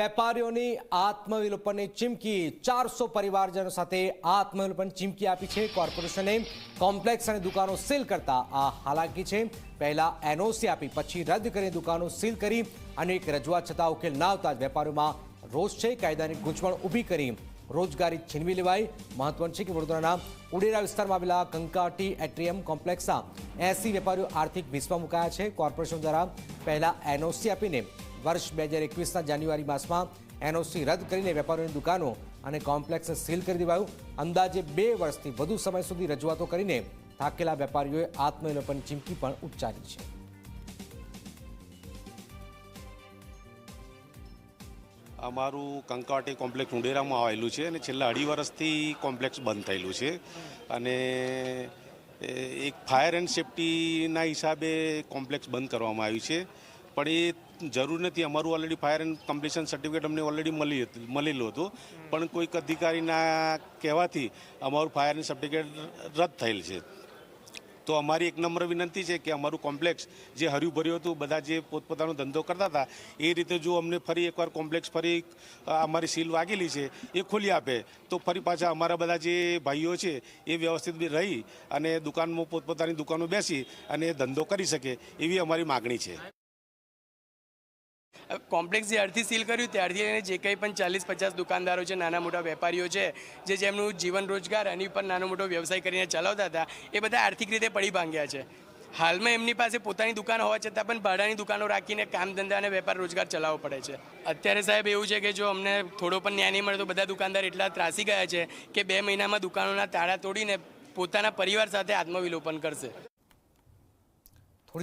વેપારીઓની આત્મવિલોપનની ચીમકી ચારસો પરિવારજનો સાથે આત્મવિલોપન ચીમકી આપી છે. કોર્પોરેશને કોમ્પ્લેક્સ અને દુકાનો સીલ કરતા આ હાલાકી છે. પહેલા એનઓસી આપી, પછી રદ કરીને દુકાનો સીલ કરી અનેક રજૂઆત છતાં ઉકેલ ના આવતા જ વેપારીઓમાં રોષ છે. કાયદાની ગૂંચવણ ઊભી કરી રોજગારી છીનવી લેવાય મહત્વનું છે કે વડોદરાના ઉડેરા વિસ્તારમાં આવેલા કંકાટી એટ્રીયમ કોમ્પ્લેક્સના એસી વેપારીઓ આર્થિક ભીસમાં મુકાયા છે. કોર્પોરેશન દ્વારા પહેલા એનઓસી આપીને વર્ષ બે હજાર એકવીસના જાન્યુઆરી માસમાં એનઓસી રદ કરીને વેપારીઓની દુકાનો અને કોમ્પ્લેક્સ સીલ કરી દેવાયું. અંદાજે બે વર્ષથી વધુ સમય સુધી રજૂઆતો કરીને થાકેલા વેપારીઓએ આત્મનિર્ભરની ચીમકી પણ ઉચ્ચારી છે. અમારું કંકાટી કોમ્પ્લેક્સ ઉંડેરામાં આવેલું છે અને છેલ્લા અઢી વર્ષથી કોમ્પ્લેક્સ બંધ થયેલું છે. અને એક ફાયર એન્ડ સેફટીના હિસાબે કોમ્પ્લેક્સ બંધ કરવામાં આવ્યું છે. પણ એ જરૂર નથી. અમારું already fire and completion certificate અમને ઓલરેડી મળી મળેલું હતું. પણ કોઈક અધિકારીના કહેવાથી અમારું ફાયર એન્ડ સર્ટિફિકેટ રદ થયેલ છે. તો અમારી એક નમ્ર વિનંતી છે કે અમારું કોમ્પ્લેક્સ જે હર્યું હતું, બધા જે પોતપોતાનો ધંધો કરતા હતા, એ રીતે જો અમને ફરી એકવાર કોમ્પ્લેક્સ ફરી અમારી સીલ વાગેલી છે, એ ખોલી આપે, તો ફરી પાછા અમારા બધા જે ભાઈઓ છે, એ વ્યવસ્થિત બી રહી અને દુકાનમાં પોતપોતાની દુકાનો બેસી અને ધંધો કરી શકે એવી અમારી માગણી છે. કોમ્પ્લેક્સ જ્યારથી સીલ કર્યું ત્યારથી એને જે કંઈ પણ ચાલીસ, પચાસ દુકાનદારો છે, નાના મોટા વેપારીઓ છે, જે જેમનું જીવન રોજગાર એની પર નાનો મોટો વ્યવસાય કરીને ચલાવતા હતા, એ બધા આર્થિક રીતે પડી ભાંગ્યા છે. હાલમાં એમની પાસે પોતાની દુકાન હોવા છતાં પણ ભાડાની દુકાનો રાખીને કામ ધંધા અને વેપાર રોજગાર ચલાવવો પડે છે. અત્યારે સાહેબ એવું છે કે જો અમને થોડો પણ ન્યાય નહીં મળે તો બધા દુકાનદાર એટલા ત્રાસી ગયા છે કે બે મહિનામાં દુકાનોના તાળા તોડીને પોતાના પરિવાર સાથે આત્મવિલોપન કરશે.